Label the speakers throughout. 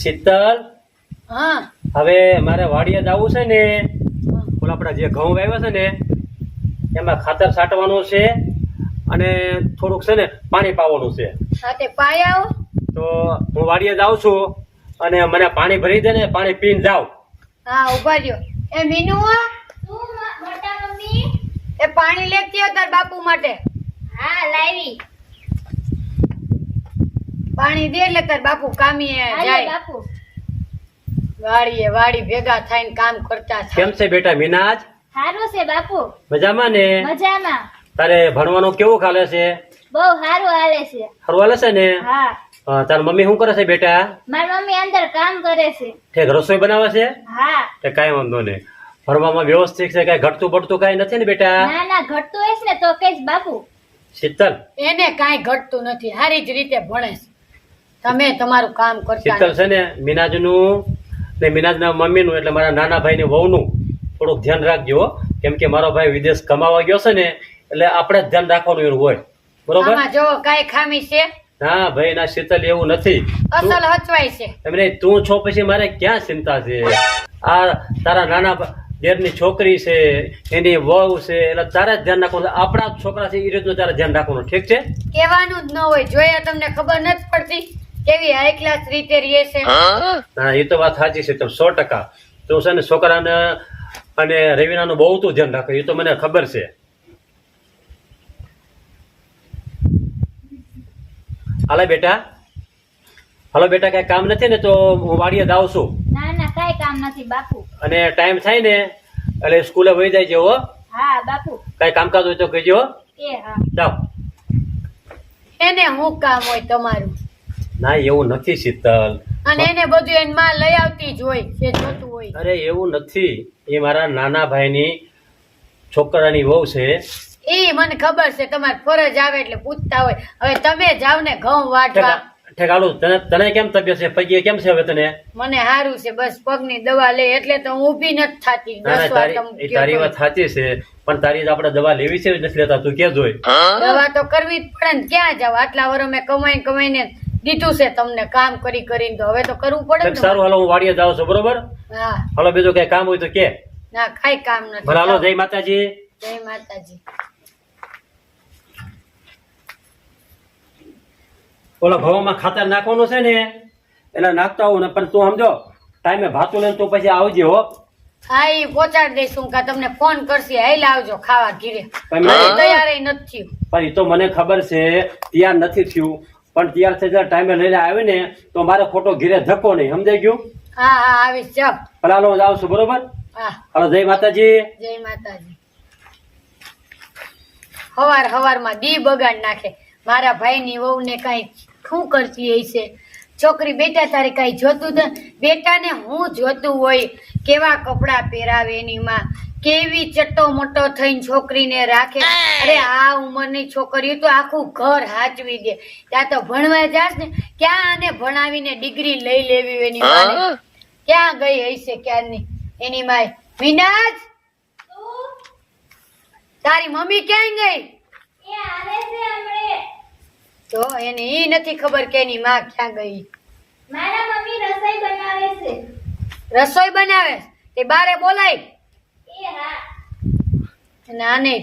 Speaker 1: શીતલ?
Speaker 2: હા.
Speaker 1: હવે મારે વાડિયા જવું છે ને. ઓલા આપણા જે ઘઉં વાવ્યા છે ને એમાં ખાતર છાંટવાનું છે અને થોડુંક છે ને પાણી પાવાનું છે.
Speaker 2: સાથે પાયાઓ
Speaker 1: તો હું વાડિયા જાઉં છું અને મને પાણી ભરી દે ને પાણી પીને જાવ
Speaker 2: હા ઊભા રહ્યો. એ મીનુ
Speaker 3: મોટા મમ્મી?
Speaker 2: એ પાણી લેતી તાર બાપુ માટે.
Speaker 3: હા લાવી.
Speaker 2: પાણી દે એટલે તાર બાપુ કામી જાય.
Speaker 3: બાપુ.
Speaker 2: વાડીએ વાડી ભેગા થઈને કામ કરતા
Speaker 1: કેમ છે બેટા મીનાજ?
Speaker 3: સારું છે બાપુ.
Speaker 1: મજામાં ને?
Speaker 3: મજામાં.
Speaker 1: તારે ભણવાનું કેવું ચાલે છે?
Speaker 3: બહુ સારું હાલે છે.
Speaker 1: સારું હાલે છે ને?
Speaker 3: હા.
Speaker 1: અ, મમ્મી શું કરે છે બેટા?
Speaker 3: મારી મમ્મી અંદર કામ કરે છે.
Speaker 1: ઠેક રસોઈ બનાવે છે?
Speaker 3: હા.
Speaker 1: તે કાઈ વાંધો નહીં. ભણવામાં વ્યવસ્થિત છે કઈ ઘટતું પડતું કઈ નથી ને બેટા?
Speaker 3: ના ના ઘટતું હશે ને તો કઈ બાપુ.
Speaker 1: શીતલ.
Speaker 2: એને કાઈ ઘટતું નથી સારી જ રીતે ભણે છે. તમે તમારું કામ કરતા
Speaker 1: શીતલ છે ને મિનાજનું ને મિનાજના મમ્મીનું એટલે મારા નાના ભાઈની વહુનું થોડુંક ધ્યાન રાખજો. કેમ કે મારો ભાઈ વિદેશ કમાવા ગયો છે ને એટલે આપણે જ ધ્યાન રાખવાનું એનું હોય. બરોબર?
Speaker 2: જો કઈ ખામી છે?
Speaker 1: ના ભાઈ ના શીતલ એવું નથી.
Speaker 2: અસલ
Speaker 1: તું-
Speaker 2: હચવાય છે.
Speaker 1: એમને તું છો પછી મારે ક્યાં ચિંતા છે? આ તારા નાના દેરની છોકરી છે એની વહુ છે એટલે તારે જ ધ્યાન રાખવાનું આપણા જ છોકરા છે એ રીતનું તારે ધ્યાન રાખવાનું. ઠીક છે?
Speaker 2: કહેવાનું જ ન હોય જોઈએ તમને ખબર નથી પડતી? કેવી હાઈ ક્લાસ રીતે રહે છે?
Speaker 1: હા? એ તો વાત સાચી છે. તમે સો ટકા. તો છે ને છોકરાને અને રવિનાનું બહુ તું ધ્યાન રાખે એ તો મને ખબર છે. હાલે બેટા. હાલો બેટા કઈ કામ નથી ને તો હું વાડીએ દાવ છું.
Speaker 3: ના ના કઈ કામ નથી બાપુ.
Speaker 1: અને ટાઈમ થાય ને એટલે સ્કૂલે વહી જાય છે હો.
Speaker 3: હા બાપુ.
Speaker 1: કઈ કામકાજ હોય તો કહેજો
Speaker 3: એ હા.
Speaker 1: જાઓ.
Speaker 2: એને હું કામ હોય તમારું?
Speaker 1: ના એવું નથી શીતલ.
Speaker 2: અને એને બધું એની માં લઈ આવતી જ હોય જે જોતું હોય.
Speaker 1: અરે એવું નથી. એ મારા નાના ભાઈની છોકરાની વહુ છે.
Speaker 2: એ મને ખબર છે તમારે ફરજ આવે એટલે પૂછતા હોય. હવે તમે જાવ ને ઘઉં વાટવા.
Speaker 1: ઠેકાલું તને તને કેમ તબિયત છે? પગે કેમ છે હવે તને?
Speaker 2: મને સારું છે બસ પગની દવા લે એટલે તો હું ઊભી નથી થાતી.
Speaker 1: તારી તારી વાત સાચી છે પણ તારી જ આપણે દવા લેવી છે નથી લેતા. તું કે જોઈ?
Speaker 2: દવા તો કરવી જ પડે ને ક્યાં જાવ? આટલા વર્ષ મેં કમાઈ કમાઈને દીધું છે તમને કામ કરી કરીને તો હવે તો કરવું પડે ને
Speaker 1: સારું હાલો હું વાડીએ જાઉં છું બરોબર?
Speaker 2: હા.
Speaker 1: હાલો બીજું કઈ કામ હોય તો કે.
Speaker 2: ના કઈ કામ
Speaker 1: ભલે હાલો જય માતાજી.
Speaker 2: જય માતાજી.
Speaker 1: ઓલા ભવામાં ખાતર નાખવાનું છે ને એટલે નાખતા હોઉં ને પણ તું સમજો ટાઈમે ભાતું લઈને તું પછી આવજે હો.
Speaker 2: હા એ પહોંચાડી દઈશું કા તમને ફોન કરશે હે આવજો ખાવા ઘીરે. તૈયાર નથી
Speaker 1: પણ એ તો મને ખબર છે તૈયાર નથી થયું. પણ તૈયાર થઈ જાય ટાઈમે લઈને આવે ને તો મારે ખોટો ઘીરે ધક્કો નહીં. સમજાઈ ગયું?
Speaker 2: હા હા આવીશ.
Speaker 1: છું બરોબર?
Speaker 2: હા.
Speaker 1: હાલો જય માતાજી.
Speaker 2: જય માતાજી. હવાર હવારમાં દી બગાડ નાખે. મારા ભાઈની વહુને કાંઈ શું કરતી હશે છોકરી બેટા તારે કાંઈ જોતું બેટા બેટાને હું જોતું હોય કેવા કપડાં પહેરાવે એની માં? કેવી ચટ્ટો મોટો થઈને છોકરીને રાખે? અરે આ ઉંમરની છોકરીઓ તો આખું ઘર હાચવી દે. ત્યાં તો ભણવા જાસ ને ક્યાં આને ભણાવીને ડિગ્રી લઈ લેવી એની માને? ક્યાં ગઈ હશે ક્યારની? એની માય વિનાજ તારી મમ્મી ક્યાં ગઈ? તો એને ઈ નથી ખબર કે એની માં ક્યાં ગઈ.
Speaker 3: મારા મમ્મી રસોઈ બનાવે છે.
Speaker 2: રસોઈ બનાવે? તે બારે બોલાય. અને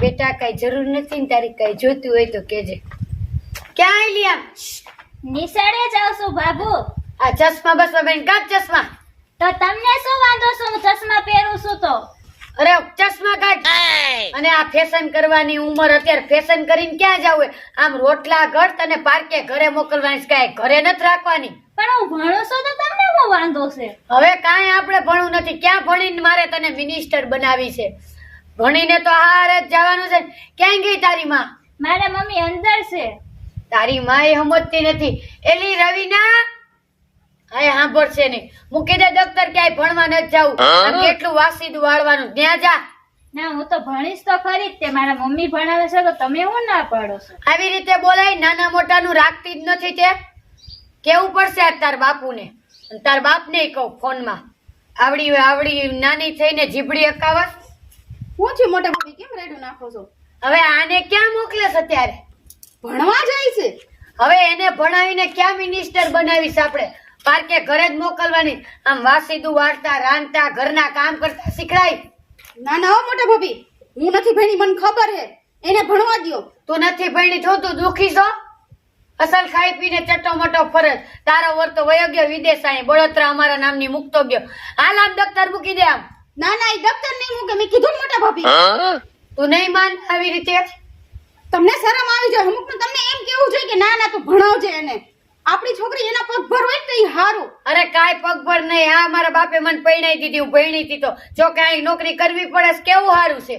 Speaker 2: બેટા કઈ જરૂર નથી ને તારી કઈ જોતું હોય તો કેજે ક્યાં આમ?
Speaker 3: નિશાળે જાઉં છું બાબુ
Speaker 2: આ ચશ્મા બસમાં બેન કાઢ ચશ્મા.
Speaker 3: તો તમને શું વાંધો છે? હું ચશ્મા પહેરું છું તો.
Speaker 2: અરે ચશ્મા કાઢ. અને આ ફેશન કરવાની ઉંમર અત્યારે ફેશન કરીને ક્યાં જાવ આમ રોટલા ઘર તને પાર્કે ઘરે મોકલવાની કાંઈ ઘરે નથી રાખવાની.
Speaker 3: પણ હું ભણું છું તો તમને હું વાંધો છે?
Speaker 2: હવે કાંઈ આપણે ભણવું નથી. ક્યાં ભણીને મારે તને મિનિસ્ટર બનાવી છે? ભણીને તો હારે જ જવાનું છે. ક્યાં ગઈ તારી માં?
Speaker 3: મારા મમ્મી અંદર છે.
Speaker 2: તારી માં એ સમજતી નથી. એલી રવિના? હા સાંભળશે નહીં. મૂકી દે દફતર ક્યાંય ભણવા નથી જવું આમ કેટલું વાસીદું વાળવાનું. ત્યાં જા.
Speaker 3: ના હું તો ભણીશ તો ખરી જ તે. મારા મમ્મી ભણાવે છે તો તમે હું ના પાડો છો?
Speaker 2: આવી રીતે બોલાય નાના મોટાનું રાખતી જ નથી તે. કેવું પડશે આજ તાર બાપુને? તાર બાપને કહું ફોનમાં. આવડી આવડી નાની થઈને જીભડી અકાવસ
Speaker 4: હું છે મોટા ભાભી કેમ રેડું નાખો છો?
Speaker 2: હવે આને ક્યાં મોકલે છે અત્યારે?
Speaker 4: ભણવા જાય છે.
Speaker 2: હવે એને ભણાવીને ક્યાં મિનિસ્ટર બનાવીશ આપણે? પાર્કે ઘરે જ મોકલવાની. આમ વાસીદું વાળતા રાંધતા ઘરના કામ કરતા શીખડાય.
Speaker 4: ના ના હો મોટા ભાભી. હું નથી ભણી મને ખબર હે. એને ભણવા દ્યો.
Speaker 2: તું નથી ભણી છો તું દુખી છો? અસલ ખાઈ પીને ચટો મોટો ફરજ તારો વર તો વયો ગયો વિદેશ આય બળતરા અમારા નામની મુકતો ગયો. હાલ આમ દફતર મૂકી દે આમ.
Speaker 4: ના ના એ દફતર નહીં મૂકે. મેં કીધું મોટા ભાભી.
Speaker 2: તું નહીં માન આવી રીતે?
Speaker 4: તમને શરમ આવી જાય. અમુક તમને એમ કેવું જોઈએ કે ના ના તું ભણાવજે એને. આપણી છોકરી એના પગ ભર હોય ને તો એ હારું.
Speaker 2: અરે કાંઈ પગભર નહીં. આ મારા બાપે મને પૈણાઈ દીધી હું ભણી હતી તો જો કાંઈ નોકરી કરવી પડે કેવું સારું છે?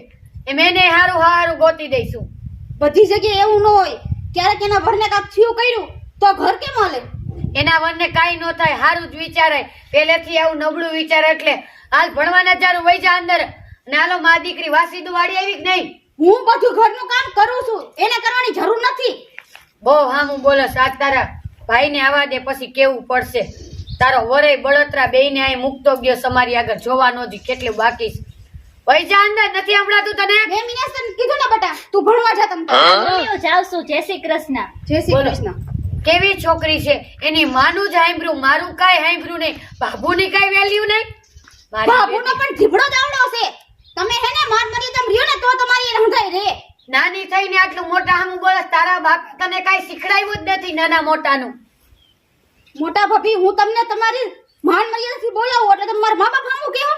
Speaker 2: એમ એને હારું હારું ગોતી દઈશું.
Speaker 4: બધી જગ્યાએ એવું ન હોય. ક્યારેક એના વરને કાંક થયું કર્યું તો ઘર કેમ હાલે?
Speaker 2: એના વરને કાંઈ ન થાય હારું જ વિચારાય પહેલેથી આવું નબળું વિચારે એટલે હાલ ભણવાના ચારું વહી જા અંદર. ને હાલો મા દીકરી વાસી વાળી આવી કે નહીં?
Speaker 4: હું બધું ઘરનું કામ કરું છું એને કરવાની જરૂર નથી.
Speaker 2: બહુ હા હું બોલો સાત તારા ભાઈને આવા દે પછી કેવું પડશે? તારો વરે બળતરા બેયને અહીં મૂકતો ગયો સમારી આગળ જોવા જ કેટલું બાકી છે? વહી જાન નથી હમણાં તને?
Speaker 4: મેં તને કીધું ને બટા તું ભણવા જા તમ
Speaker 3: જાઉં છું. જય શ્રી કૃષ્ણ.
Speaker 4: જય શ્રી કૃષ્ણ.
Speaker 2: કેવી છોકરી છે? એની માનું જ હાંભળ્યું. મારું કાઈ હાંભળ્યું નહીં. બાબુની કાઈ વેલ્યુ નહીં? મારી
Speaker 4: બાબુનો પણ જીભડો દાવડો આવડો છે. તમે હે ને માન મરી તમ રહ્યો ને તો તમારી રંધાઈ રે
Speaker 2: નાની થઈને આટલું મોટા હમ બોલે તારા બાપ તને કાઈ શીખડાવ્યું જ નથી નાના મોટાનું.
Speaker 4: મોટા ભાભી હું તમને તમારી માન મર્યાદાથી બોલાવું એટલે તમારા મારા મા બાપ સામું કહો.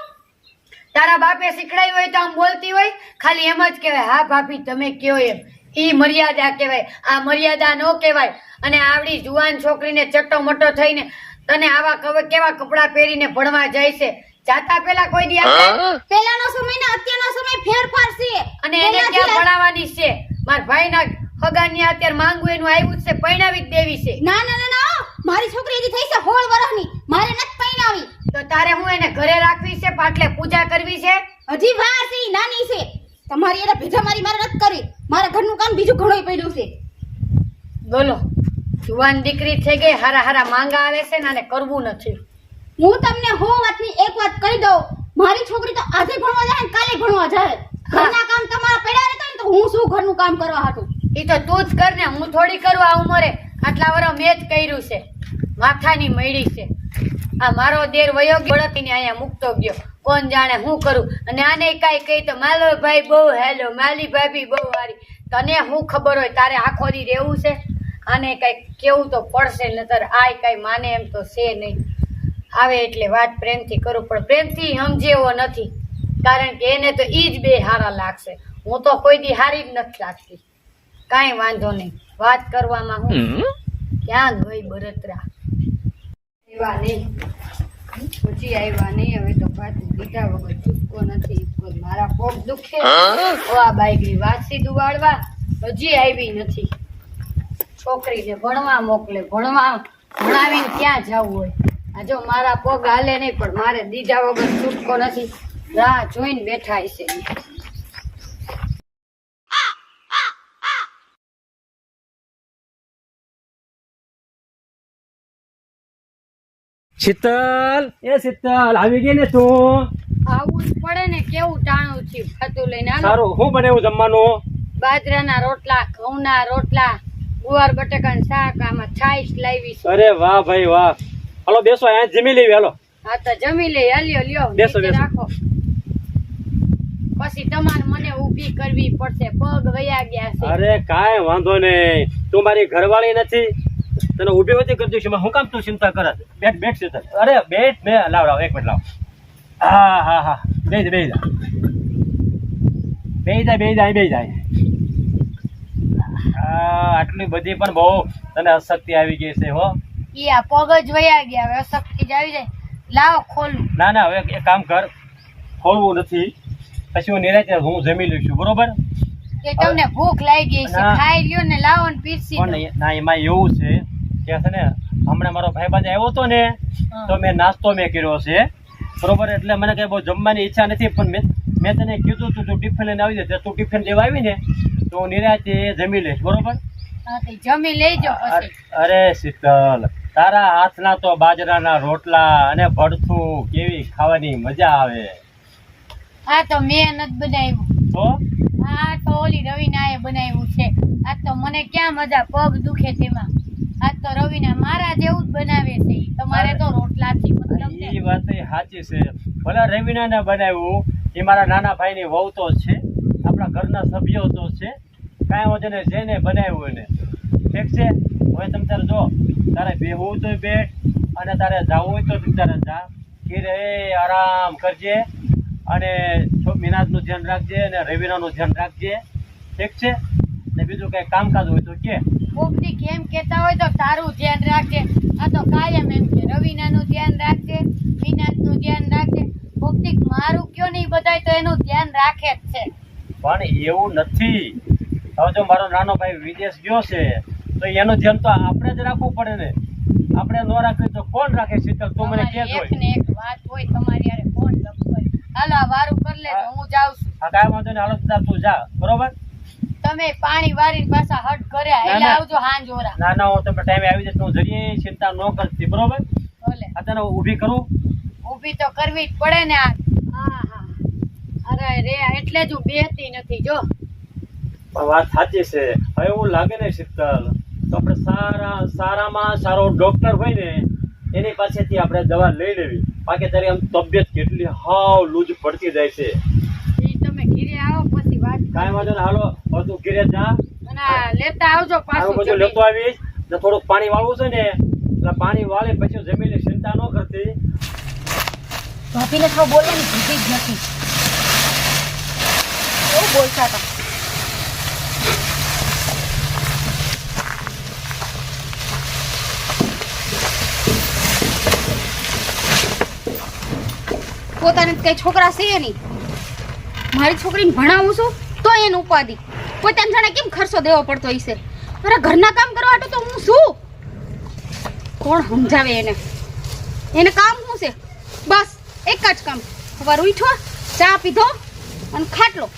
Speaker 2: તારા બાપે શીખડાવી હોય તો આમ બોલતી હોય? ખાલી એમ જ કહેવાય હા ભાભી તમે કયો એમ. ઈ મર્યાદા કહેવાય આ મર્યાદા ન કહેવાય. અને આવડી જુવાન છોકરીને ચટ્ટો મટો થઈને તને આવા કવ- કેવા કપડાં પહેરીને ભણવા જાય છે? જાતા પેલા કોઈ દી આવે
Speaker 4: પહેલાનો સમય ને અત્યારનો સમય ફેરફાર છે.
Speaker 2: અને એને ક્યાં ભણાવવાની છે? મારા ભાઈના હગાની અત્યારે માંગવું એનું આવ્યું જ છે પરણાવી જ દેવી છે.
Speaker 4: ના ના ના ના મારી છોકરી હજી થઈ છે હોળ વર્ષની મારે નથી પરણાવી.
Speaker 2: તો તારે હું એને ઘરે રાખવી છે પાટલે પૂજા કરવી છે?
Speaker 4: હજી વાર છે ઈ નાની છે. તમારી એને ભેજા મારી મારે નથી કરી. મારા ઘરનું કામ બીજું ઘણું પડ્યું છે.
Speaker 2: બોલો જુવાન દીકરી થઈ ગઈ હારા હારા માંગા આવે છે ને આને કરવું નથી.
Speaker 4: હું તમને હો વાતની એક વાત કહી દઉં. મારી છોકરી તો આજે ભણવા જાય ને કાલે ભણવા જાય. ઘરના કામ તમારા પડ્યા રહેતા ને તો હું શું ઘરનું કામ કરવા હતું
Speaker 2: એ તો તું જ કર ને હું થોડી કરું આ ઉંમરે. આટલા વર્ષ મેં જ કર્યું છે. માથાની મળી છે. આ મારો દેર વયો ગળતીને અહીંયા મૂકતો ગયો. કોણ જાણે હું કરું? અને આને કાંઈ કહી તો માલો ભાઈ બહુ હેલો માલી ભાભી બહુ સારી તને હું ખબર હોય તારે આખો દી રહેવું છે? આને કઈ કેવું તો પડશે નતર આય કાંઈ માને એમ તો છે નહીં. આવે એટલે વાત પ્રેમથી કરું પણ પ્રેમથી સમજેવો નથી. કારણ કે એને તો ઈ જ બે હારા લાગશે. હું તો કોઈ દી હારી જ નથી લાગતી. કાંઈ વાંધો નહીં. વાત કરવામાં હું ક્યાં ગઈ બળતરા એવા નહીં. પછી આવ્યા નહીં, હવે તો પાછું બીજા વગર છૂટકો નથી. મારા પગ દુખે આ બાઈગરી વાસી દુવાડવા. હજી આવી નથી. છોકરીને ભણવા મોકલે, ભણવા, ભણાવીને ક્યાં જવું હોય? આ જો મારા પગ હાલે નહીં, પણ મારે દીધા વગર છૂટકો નથી. રાહ જોઈને બેઠા છે
Speaker 1: શીતલ એ શીતલ આવી ગઈ ને તું?
Speaker 2: આવું જ પડે ને કેવું ટાણું છે ખાતું લઈને.
Speaker 1: સારું શું બનાવ્યું જમવાનું?
Speaker 2: બાજરાના રોટલા ઘઉંના રોટલા ગુવાર બટાકાનું શાક આમાં છાશ લાવી
Speaker 1: અરે વાહ ભાઈ વાહ. હાલો બેસો અહીંયા જમી લેવી હાલો.
Speaker 2: હા તો જમી લે લ્યો લ્યો
Speaker 1: બેસો, બેસો.
Speaker 2: રાખો. પછી તમારે મને ઊભી કરવી પડશે. પગ વયા ગયા છે.
Speaker 1: અરે કાંઈ વાંધો નહીં. તું મારી ઘરવાળી નથી? તને ઊભી હોતી કરી દઈશું. હું કામ તું ચિંતા કરે. છે? બેઠ બેઠ શીતલ અરે બેઠ બે લાવ લાવ એક મિનિટ લાવ. હા હા હા. બે જા બે જા. બે જાય બે જાય બે જાય. હા આટલી બધી પણ બહુ તને અશક્તિ આવી ગઈ છે હો.
Speaker 2: યા આ પગ જ વયા ગયા. હવે અશક્તિ જ આવી જાય. લાવો ખોલું.
Speaker 1: ના ના હવે એક કામ કર. ખોલવું નથી. પછી હું નિરાતે હું જમી લઈશું. બરોબર?
Speaker 2: કે તમને ભૂખ લાગી ગઈ છે ખાઈ લ્યો ને લાવો ને પીરસી
Speaker 1: પણ ના એમાં એવું છે કે છે ને હમણાં મારો ભાઈબંધ આવ્યો હતો ને તો મેં નાસ્તો મેં કર્યો છે બરોબર? એટલે મને કઈ બહુ જમવાની ઈચ્છા નથી પણ મેં મેં તને કીધું તું તું ટિફિન લઈને આવી જાય તું ટિફિન લેવા આવી ને તો હું નિરાતે જમી લઈશ. બરોબર?
Speaker 2: જમી લેજો
Speaker 1: અરે- શીતલ તારા હાથના તો બાજરાના રોટલા અને ભડથું કેવી ખાવાની મજા આવે.
Speaker 2: હા તો મેં નથી બનાવ્યું.
Speaker 1: તો
Speaker 2: આ તો ઓલી રવિનાએ બનાવ્યું છે. આ તો મને ક્યાં મજા પગ દુખે તેમાં આજ તો રવિના મારા જેવું જ બનાવે છે. તમારે તો રોટલાથી મતલબ
Speaker 1: એ વાત સાચી છે. ભલે રવિનાને બનાવ્યું એ મારા નાના ભાઈની વહુ તો છે. આપણા ઘરના સભ્યો તો છે. કાંઈ વાંધો નહીં જેને બનાવ્યું એને. ઠીક છે? હવે તમે તારે જો તારે બેહવું તો બેઠ અને તારે જવું હોય તો તું તારે જા. ઘીરે આરામ કરજે. અને મીનાજનું ધ્યાન રાખજે અને રવિનાનું ધ્યાન રાખજે. ઠીક છે? ને બીજું કંઈ કામકાજ હોય તો કે.
Speaker 2: કોકની કેમ કહેતા હોય તો તારું ધ્યાન રાખજે. આ તો કાયમ એમ છે રવિનાનું ધ્યાન રાખજે મીનાથનું ધ્યાન રાખજે. કોકની મારું કયો નહીં બધાય તો એનું ધ્યાન રાખે જ છે.
Speaker 1: પણ એવું નથી. હવે જો મારો નાનો ભાઈ વિદેશ ગયો છે તો એનું ધ્યાન તો આપણે જ રાખવું પડે ને. આપણે ન રાખીએ તો કોણ રાખે શીતલ? તું મને કે
Speaker 2: એક ને એક વાત હોય તમારી યારે કોણ હાલો વારું કરી લે હું. જાઉં છું.
Speaker 1: હા કાંઈ વાંધો નહીં. હાલો તાર તું જા. બરોબર?
Speaker 2: તમે પાણી વારીને પાછા હટ કર્યા એટલે આવજો હાંજ ઓરા
Speaker 1: ના ના હું તમને ટાઈમે આવી જઈશ. હું જરીએ ચિંતા ન કરતી બરોબર?
Speaker 2: ભલે.
Speaker 1: અત્યારે ઊભી કરું?
Speaker 2: ઊભી તો કરવી જ પડે ને આ. હા હા. અરે રે એટલે જ હું બેહતી નથી જો.
Speaker 1: વાત સાચી છે. હવે એવું લાગે ને શીતલ. તો આપણે સારા સારામાં સારો ડોક્ટર હોય ને એની પાસેથી આપણે દવા લઈ લેવી. બાકી તારી આમ તબિયત કેટલી હાવ લૂજ પડતી જાય છે.
Speaker 2: તમે ઘીરે આવો પછી વાત
Speaker 1: કાંઈ વાંધો ને હાલો બધું ઘીરે જા.
Speaker 2: લેતા આવજો પાછું
Speaker 1: બધું લેતો આવીશ. ને થોડુંક પાણી વાળવું છે ને એટલે પાણી વાળે પછી જમીનની ચિંતા ન કરતી.
Speaker 4: ભાભીને તો બોલવાની ભૂલી જ નથી. બોલતા હતા. પોતાને કઈ છોકરા છે નહીં. મારી છોકરીને ભણાવું છું તો એને ઉપાધિ. પોતાને જાણે કેમ ખર્ચો દેવો પડતો હશે? અરે ઘરના કામ કરવા તો હું શું? કોણ સમજાવે એને? એને કામ શું છે? બસ, એક જ કામ. સવાર ઉઠો, ચા પીધો અને ખાટલો.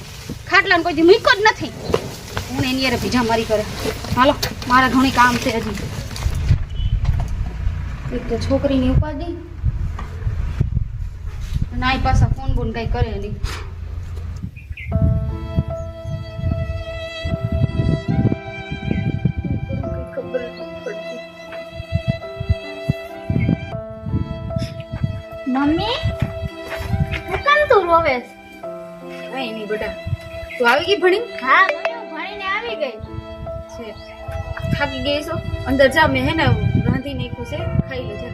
Speaker 4: ખાટલાને કોઈ મૂક્યો જ નથી. હું એની યારે ભીજા મારી કરે. હાલો, મારા ઘણી કામ છે હજી. એક તો છોકરીની ઉપાધિ આ પાછા ફોન બોન કઈ કરે નહીં.
Speaker 3: મમ્મી હું કેમ તું રોવે
Speaker 4: કઈ નહીં બેટા. તું આવી ગઈ ભણી?
Speaker 3: હા મમ્મી હું ભણીને આવી ગઈ.
Speaker 4: છે. થાકી ગઈ છો? અંદર જા મેં હે ને રાંધી નાખ્યું છે. ખાઈ લેજે.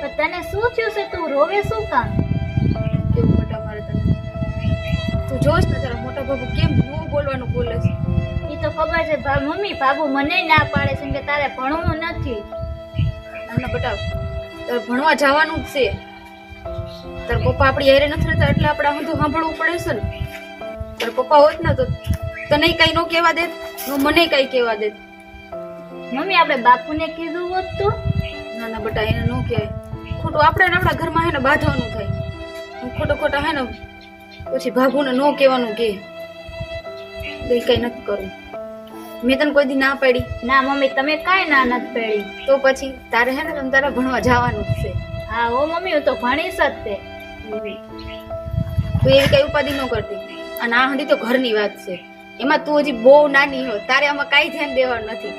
Speaker 3: પણ તને શું થયું છે? તું રોવે શું કામ?
Speaker 4: જોશ ને તારા મોટા બાબુ કેમ ન બોલવાનું બોલે છે?
Speaker 3: એ તો ખબર છે ભા- મમ્મી બાબુ મને ના પાડે છે કે તારે ભણવું નથી.
Speaker 4: નાના બેટા તારે ભણવા જવાનું જ છે. તાર પપ્પા આપણી હેરે નથી રહેતા એટલે આપણે બધું સાંભળવું પડે છે ને. તાર પપ્પા હોત ને તો તને કઈ નો કહેવા દે મને કઈ કહેવા દે
Speaker 3: મમ્મી આપણે બાપુને કીધું હોત તો?
Speaker 4: નાના બેટા એને નો કહેવાય. ખોટું આપણે ને આપણા ઘરમાં હે ને બાંધવાનું થાય. ખોટો ખોટા હે ને પછી ભાભુને ન કહેવાનું કે તો કઈ નથી કરું. મેં તને કોઈ દી ના પાડી.
Speaker 3: ના મમ્મી તમે કાંઈ ના નથી પાડી.
Speaker 4: તો પછી તારે હે ને તમ તારે ભણવા જવાનું છે.
Speaker 3: હા ઓ મમ્મી હું તો ભણીશ જ તે.
Speaker 4: તું એવી કઈ ઉપાધિ ન કરતી. અને આ હંધી તો ઘરની વાત છે. એમાં તું હજી બહુ નાની હો તારે આમાં કાંઈ ધ્યાન દેવાનું નથી.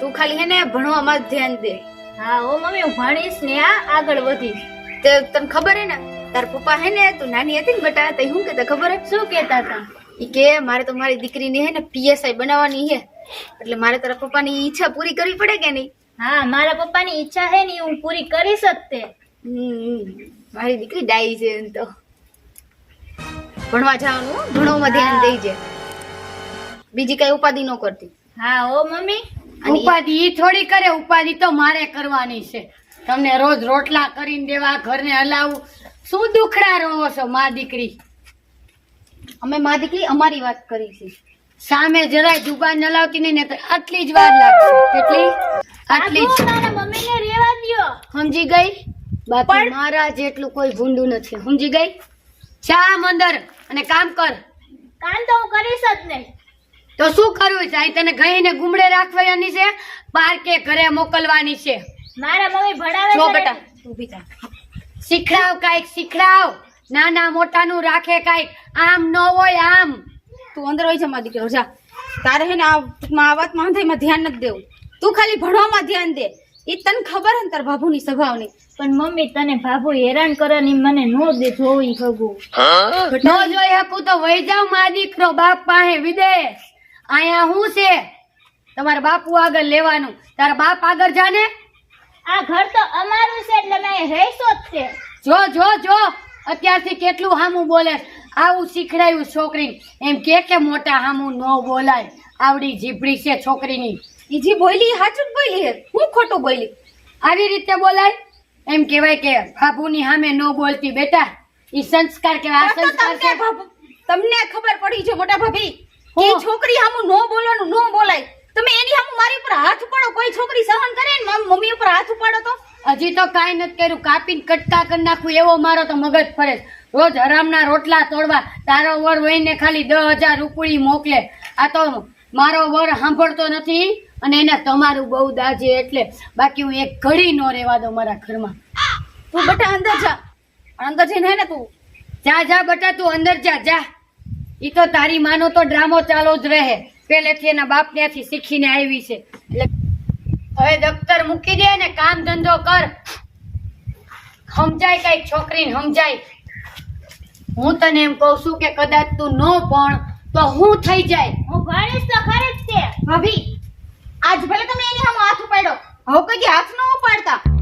Speaker 4: તું ખાલી હે ને ભણવામાં જ ધ્યાન દે.
Speaker 3: હા ઓ મમ્મી હું ભણીશ ને આ આગળ વધીશ.
Speaker 4: તે તને ખબર હે ને? તાર પપ્પા હે ને તું નાની હતી ને બેટા તો શું કેતા ખબર હે?
Speaker 3: શું કેતા હતા?
Speaker 4: ઈ કે મારે તો મારી દીકરીને હે ને પીએસઆઈ બનાવવાની હે. એટલે મારે તારા પપ્પાની ઈચ્છા પૂરી કરવી પડે કે નહીં?
Speaker 3: હા મારા પપ્પાની ઈચ્છા હે ને હું પૂરી કરી
Speaker 4: શકતે મારી દીકરી ડાઈ છે એમ તો. ભણવા જવાનું ભણવામાં ધ્યાન દેજે. બીજી કઈ ઉપાધિ ન કરતી.
Speaker 3: હા ઓ મમ્મી.
Speaker 4: અને
Speaker 2: ઉપાધિ ઈ થોડી કરે ઉપાધિ તો મારે કરવાની છે. તમને રોજ રોટલા કરીને દેવા ઘરને હલાવવું શું દુખડા રહો છો મા દીકરી?
Speaker 4: અમે મા દીકરી અમારી વાત કરી છે.
Speaker 2: સામે જરાય જુબાન નલાવતી નહીં ને આટલી જ વાર લાગશે. કેટલી? આટલી જ.
Speaker 3: મારા મમ્મીને રેવા દ્યો.
Speaker 2: સમજી ગઈ? બાકી મારા જેટલું કોઈ ભૂંડું નથી. સમજી ગઈ? ચા અંદર અને કામ કર.
Speaker 3: કામ તો હું કરીશ જ નહીં.
Speaker 2: તો શું કરવું છે? તને ગઈને ગુમડે રાખવાની છે? પાર્કે ઘરે મોકલવાની છે.
Speaker 3: મારા મમ્મી ભણાવે છે
Speaker 4: બેટા. ઊભી થા.
Speaker 2: શીખડાવ કાંઈક શીખડાવ. નાના મોટાનું રાખે કાંઈક. આમ ન હોય આમ.
Speaker 4: તું અંદર હોય છે મારી દીકરી જા. તારે હે ને આ વાત આ વાતમાં ધ્યાન નથી દેવું. તું ખાલી ભણવામાં ધ્યાન દે. એ તને ખબર હે ને તાર બાબુની સ્વભાવની.
Speaker 3: પણ મમ્મી તને ભાભો હેરાન કરે ને મને નો દે જોઈ ખગું
Speaker 2: ન જોઈ હકું તો વહી જાવમાં દીકરો બાપ પાસે વિદેશ. અહીંયા હું છે? તમારા બાપુ આગળ લેવાનું. તારા બાપ આગળ જાને?
Speaker 3: આ ઘર તો અમારું છે એટલે મેં રહેશો જ છે.
Speaker 2: જો જો જો. અત્યારથી કેટલું હામું બોલે? આવું શીખડાયું છોકરી એમ કે કે મોટા હામું ન બોલાય. આવડી જીભડી છે છોકરીની.
Speaker 4: ઈ જે બોલી હાચું જ બોલી હે. હું ખોટું બોલી
Speaker 2: આવી રીતે બોલાય? એમ કહેવાય કે બાપુની સામે ન બોલતી બેટા. ઈ સંસ્કાર કહેવાય આ સંસ્કાર
Speaker 4: તમને
Speaker 2: છે?
Speaker 4: તમને ખબર પડી છે મોટા ભાભી કે
Speaker 2: હું?
Speaker 4: છોકરી હામું ન બોલવાનું ન બોલાય. તમે એની હામું મારી ઉપર હાથ ઉપાડો. કોઈ છોકરી સહન કરે ને મમ્મી ઉપર હાથ ઉપાડો તો.
Speaker 2: હજી તો કાંઈ નથી કર્યું. કાપીને કટકા કરી નાખું એવો મારો તો મગજ ફરે રોજ હરામના રોટલા તોડવા તારો વર વહીને ખાલી દસ હજાર રૂપડી મોકલે. આ તો મારો વર સાંભળતો નથી અને એને તમારું બહુ દાજે એટલે. બાકી હું એક ઘડી નો રહેવા દઉં મારા ઘરમાં.
Speaker 4: તું બટા અંદર જા. અંદર જઈને હે ને તું.
Speaker 2: જા જા બટા તું અંદર જા જા. એ તો તારી માનો તો ડ્રામો ચાલો જ રહે. પહેલેથી એના બાપ ત્યાંથી શીખીને આવી છે. એટલે હવે દફતર મૂકી દે ને કામ ધંધો કર. સમજાય કંઈક છોકરીને સમજાય. હું તને એમ કહું છું કે કદાચ તું ન પણ તો હું થઈ જાય.
Speaker 3: હું ભણીશ તો ખરી જ તે
Speaker 4: ભાભી આજ ભલે તમે એની હામું હાથ ઉપાડો. હવે કદી હાથ ન હાથ